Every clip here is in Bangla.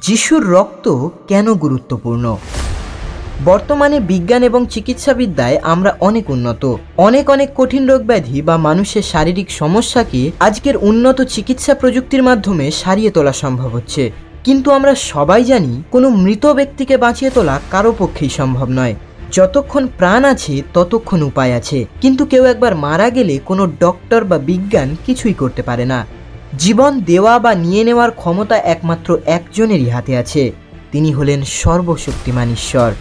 যিশুর রক্ত কেন গুরুত্বপূর্ণ? বর্তমানে বিজ্ঞান এবং চিকিৎসাবিদ্যায় আমরা অনেক উন্নত। অনেক অনেক কঠিন রোগ ব্যাধি বা মানুষের শারীরিক সমস্যাকে আজকের উন্নত চিকিৎসা প্রযুক্তির মাধ্যমে সারিয়ে তোলা সম্ভব হচ্ছে। কিন্তু আমরা সবাই জানি, কোনো মৃত ব্যক্তিকে বাঁচিয়ে তোলা কারও পক্ষেই সম্ভব নয়। যতক্ষণ প্রাণ আছে, ততক্ষণ উপায় আছে। কিন্তু কেউ একবার মারা গেলে কোনো ডক্টর বা বিজ্ঞান কিছুই করতে পারে না। জীবন দেওয়া বা নিয়ে নেওয়ার ক্ষমতা একমাত্র একজনেরই হাতে আছে। তিনি হলেন সর্বশক্তিমান ঈশ্বর।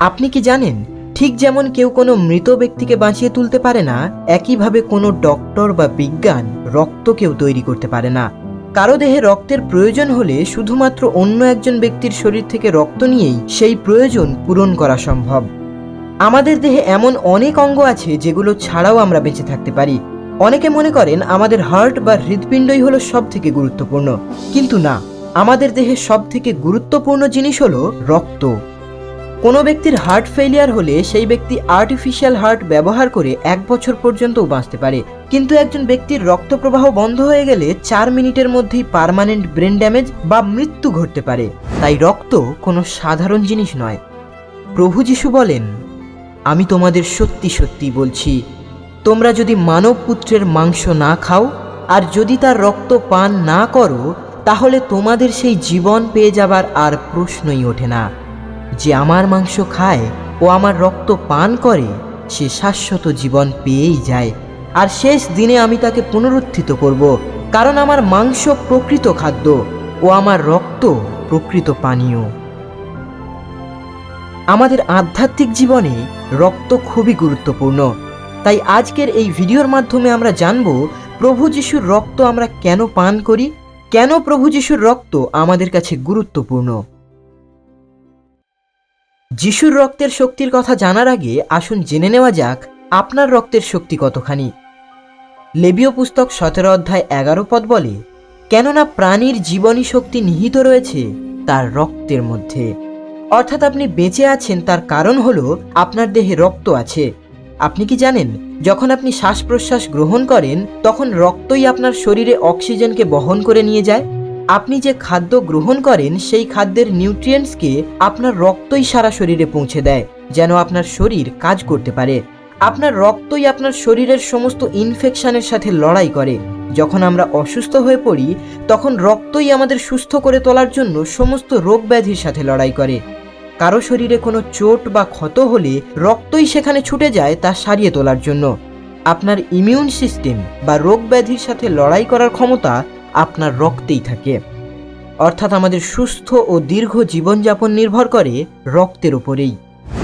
আপনি কি জানেন, ঠিক যেমন কেউ কোনো মৃত ব্যক্তিকে বাঁচিয়ে তুলতে পারে না, একইভাবে কোনো ডক্টর বা বিজ্ঞান রক্ত কেউ তৈরি করতে পারে না। কারও দেহে রক্তের প্রয়োজন হলে শুধুমাত্র অন্য একজন ব্যক্তির শরীর থেকে রক্ত নিয়েই সেই প্রয়োজন পূরণ করা সম্ভব। আমাদের দেহে এমন অনেক অঙ্গ আছে যেগুলো ছাড়াও আমরা বেঁচে থাকতে পারি। অনেকে মনে করেন আমাদের হার্ট বা হৃৎপিণ্ডই হলো সব থেকে গুরুত্বপূর্ণ। কিন্তু না, আমাদের দেহে সব থেকে গুরুত্বপূর্ণ জিনিস হলো রক্ত। কোনো ব্যক্তির হার্ট ফেলিয়ার হলে সেই ব্যক্তি আর্টিফিশিয়াল হার্ট ব্যবহার করে এক বছর পর্যন্তও বাঁচতে পারে। কিন্তু একজন ব্যক্তির রক্ত প্রবাহ বন্ধ হয়ে গেলে চার মিনিটের মধ্যেই পার্মানেন্ট ব্রেন ড্যামেজ বা মৃত্যু ঘটতে পারে। তাই রক্ত কোনো সাধারণ জিনিস নয়। প্রভু যিশু বলেন, আমি তোমাদের সত্যি সত্যি বলছি তোমরা যদি মানব পুত্রের মাংস না খাও আর যদি তার রক্ত পান না করো, তাহলে তোমাদের সেই জীবন পেয়ে যাবার আর প্রশ্নই ওঠে না। যে আমার মাংস খায় ও আমার রক্ত পান করে, সে শাশ্বত জীবন পেয়েই যায়। আর শেষ দিনে আমি তাকে পুনরুত্থিত করব, কারণ আমার মাংস প্রকৃত খাদ্য ও আমার রক্ত প্রকৃত পানীয়। আমাদের আধ্যাত্মিক জীবনে রক্ত খুবই গুরুত্বপূর্ণ। তাই আজকের এই ভিডিওর মাধ্যমে আমরা জানব, প্রভু যিশুর রক্ত আমরা কেন পান করি? কেন প্রভু যিশুর রক্ত আমাদের কাছে গুরুত্বপূর্ণ? যিশুর রক্তের শক্তির কথা জানার আগে আসুন জেনে নেওয়া যাক, আপনার রক্তের শক্তি কতখানি? লেবীয় পুস্তক সতেরো অধ্যায় এগারো পদ বলে, কেননা প্রাণীর জীবনী শক্তি নিহিত রয়েছে তার রক্তের মধ্যে। অর্থাৎ আপনি বেঁচে আছেন তার কারণ হলো আপনার দেহে রক্ত আছে। আপনি কি জানেন, যখন আপনি শ্বাস প্রশ্বাস গ্রহণ করেন, তখন রক্তই আপনার শরীরে অক্সিজেনকে বহন করে নিয়ে যায়? আপনি যে খাদ্য গ্রহণ করেন, সেই খাদ্যের নিউট্রিয়েন্টসকে আপনার রক্তই সারা শরীরে পৌঁছে দেয়, যেন আপনার শরীর কাজ করতে পারে। আপনার রক্তই আপনার শরীরের সমস্ত ইনফেকশনের সাথে লড়াই করে। যখন আমরা অসুস্থ হয়ে পড়ি, তখন রক্তই আমাদের সুস্থ করে তোলার জন্য সমস্ত রোগ ব্যাধির সাথে লড়াই করে। কারও শরীরে কোনো চোট বা ক্ষত হলে রক্তই সেখানে ছুটে যায় তা সারিয়ে তোলার জন্য। আপনার ইমিউন সিস্টেম বা রোগ ব্যাধির সাথে লড়াই করার ক্ষমতা আপনার রক্তেই থাকে। অর্থাৎ আমাদের সুস্থ ও দীর্ঘ জীবনযাপন নির্ভর করে রক্তের উপরেই।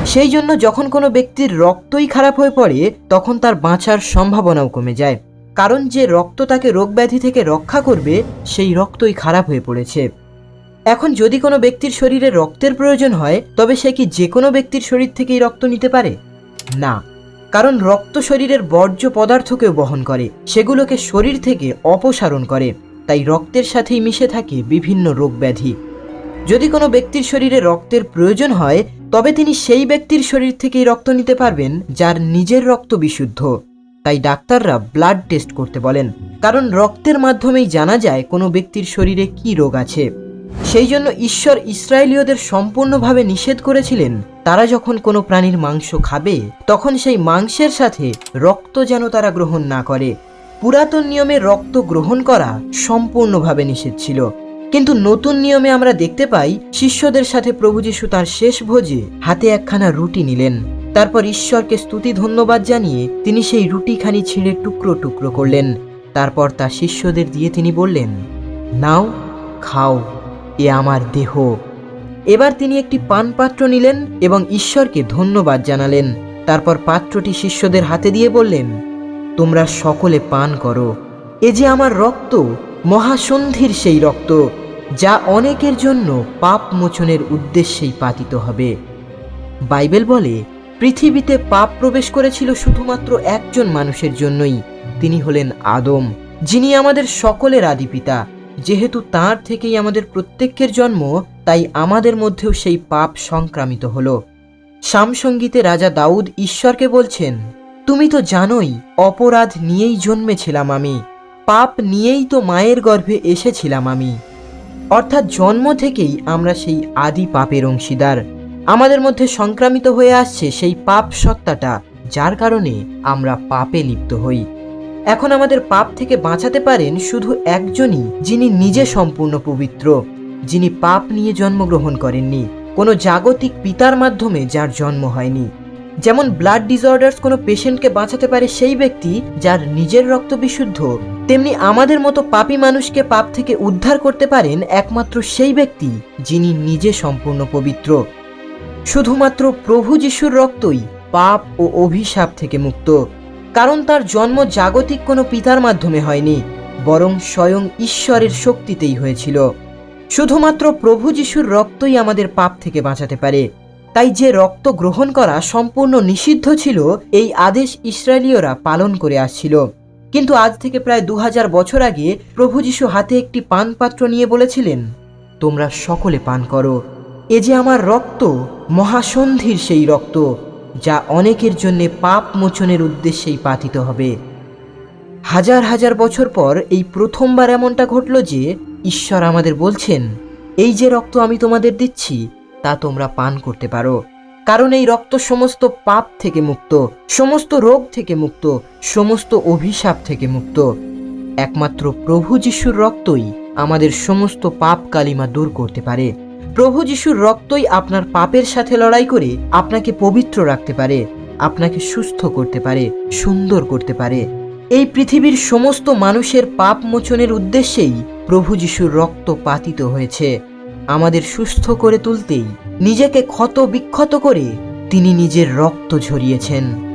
সেই জন্য যখন কোনো ব্যক্তির রক্তই খারাপ হয়ে পড়ে, তখন তার বাঁচার সম্ভাবনাও কমে যায়। কারণ যে রক্ত তাকে রোগ ব্যাধি থেকে রক্ষা করবে, সেই রক্তই খারাপ হয়ে পড়েছে। এখন যদি কোনো ব্যক্তির শরীরে রক্তের প্রয়োজন হয়, তবে সে কি যে কোনো ব্যক্তির শরীর থেকেই রক্ত নিতে পারে? না, কারণ রক্ত শরীরের বর্জ্য পদার্থকেও বহন করে, সেগুলোকে শরীর থেকে অপসারণ করে, তাই রক্তের সাথেই মিশে থাকে বিভিন্ন রোগ ব্যাধি যদি কোনো ব্যক্তির শরীরে রক্তের প্রয়োজন হয়, তবে তিনি সেই ব্যক্তির শরীর থেকেই রক্ত নিতে পারবেন, যার নিজের রক্ত বিশুদ্ধ। তাই ডাক্তাররা ব্লাড টেস্ট করতে বলেন, কারণ রক্তের মাধ্যমেই জানা যায় কোনো ব্যক্তির শরীরে কী রোগ আছে। সেই জন্য ঈশ্বর ইসরায়েলীয়দের সম্পূর্ণভাবে নিষেধ করেছিলেন, তারা যখন কোনো প্রাণীর মাংস খাবে, তখন সেই মাংসের সাথে রক্ত যেন তারা গ্রহণ না করে। পুরাতন নিয়মে রক্ত গ্রহণ করা সম্পূর্ণভাবে নিষেধ ছিল। কিন্তু নতুন নিয়মে আমরা দেখতে পাই, শিষ্যদের সাথে প্রভু যিশু তার শেষ ভোজে হাতে একখানা রুটি নিলেন। তারপর ঈশ্বরকে স্তুতি ধন্যবাদ জানিয়ে তিনি সেই রুটিখানি ছিঁড়ে টুকরো টুকরো করলেন। তারপর তা শিষ্যদের দিয়ে তিনি বললেন, নাও, খাও। এ আমার দেহ। এবার তিনি একটি পানপাত্র নিলেন এবং ঈশ্বরকে ধন্যবাদ জানালেন। তারপর পাত্রটি শিষ্যদের হাতে দিয়ে বললেন, তোমরা সকলে পান করো। এ যে আমার রক্ত, মহাসন্ধির সেই রক্ত, যা অনেকের জন্য পাপ মোচনের উদ্দেশ্যেই পাতিত হবে। বাইবেল বলে, পৃথিবীতে পাপ প্রবেশ করেছিল শুধুমাত্র একজন মানুষের জন্যই। তিনি হলেন আদম, যিনি আমাদের সকলের আদিপিতা। যেহেতু তার থেকেই আমাদের প্রত্যেকের জন্ম, তাই আমাদের মধ্যেও সেই পাপ সংক্রামিত হল। সামসঙ্গীতে রাজা দাউদ ঈশ্বরকে বলছেন, তুমি তো জানোই, অপরাধ নিয়েই জন্মেছিলাম আমি। পাপ নিয়েই তো মায়ের গর্ভে এসেছিলাম আমি। অর্থাৎ জন্ম থেকেই আমরা সেই আদি পাপের অংশীদার। আমাদের মধ্যে সংক্রামিত হয়ে আসছে সেই পাপ সত্তাটা, যার কারণে আমরা পাপে লিপ্ত হই। এখন আমাদের পাপ থেকে বাঁচাতে পারেন শুধু একজনই, যিনি নিজে সম্পূর্ণ পবিত্র, যিনি পাপ নিয়ে জন্মগ্রহণ করেননি, কোনো জাগতিক পিতার মাধ্যমে যার জন্ম হয়নি। যেমন ব্লাড ডিসঅর্ডার্স কোনো পেশেন্টকে বাঁচাতে পারে সেই ব্যক্তি যার নিজের রক্ত বিশুদ্ধ, তেমনি আমাদের মতো পাপী মানুষকে পাপ থেকে উদ্ধার করতে পারেন একমাত্র সেই ব্যক্তি, যিনি নিজে সম্পূর্ণ পবিত্র। শুধুমাত্র প্রভু যিশুর রক্তই পাপ ও অভিশাপ থেকে মুক্ত। কারণ তার জন্ম জাগতিক কোনো পিতার মাধ্যমে হয়নি, বরং স্বয়ং ঈশ্বরের শক্তিতেই হয়েছিল। শুধুমাত্র প্রভু যিশুর রক্তই আমাদের পাপ থেকে বাঁচাতে পারে। তাই যে রক্ত গ্রহণ করা সম্পূর্ণ নিষিদ্ধ ছিল, এই আদেশ ইসরায়েলীয়রা পালন করে আসছিল। কিন্তু আজ থেকে প্রায় দু হাজার বছর আগে প্রভু যিশু হাতে একটি পান পাত্র নিয়ে বলেছিলেন, তোমরা সকলে পান করো। এ যে আমার রক্ত, মহাসন্ধির সেই রক্ত। যা অনেকের জন্যে পাপ মোচনের উদ্দেশ্যেই পাতিত হবে। হাজার হাজার বছর পর এই প্রথমবার এমনটা ঘটল যে ঈশ্বর আমাদের বলছেন, এই যে রক্ত আমি তোমাদের দিচ্ছি, তা তোমরা পান করতে পারো। কারণ এই রক্ত সমস্ত পাপ থেকে মুক্ত, সমস্ত রোগ থেকে মুক্ত, সমস্ত অভিশাপ থেকে মুক্ত। একমাত্র প্রভু যিশুর রক্তই আমাদের সমস্ত পাপ কালিমা দূর করতে পারে। প্রভু যিশুর রক্তই আপনার পাপের সাথে লড়াই করে আপনাকে পবিত্র রাখতে পারে, আপনাকে সুস্থ করতে পারে, সুন্দর করতে পারে। এই পৃথিবীর সমস্ত মানুষের পাপ মোচনের উদ্দেশ্যেই প্রভু যিশুর রক্ত পাতিত হয়েছে। আমাদের সুস্থ করে তুলতেই নিজেকে ক্ষত বিক্ষত করে তিনি নিজের রক্ত ঝরিয়েছেন।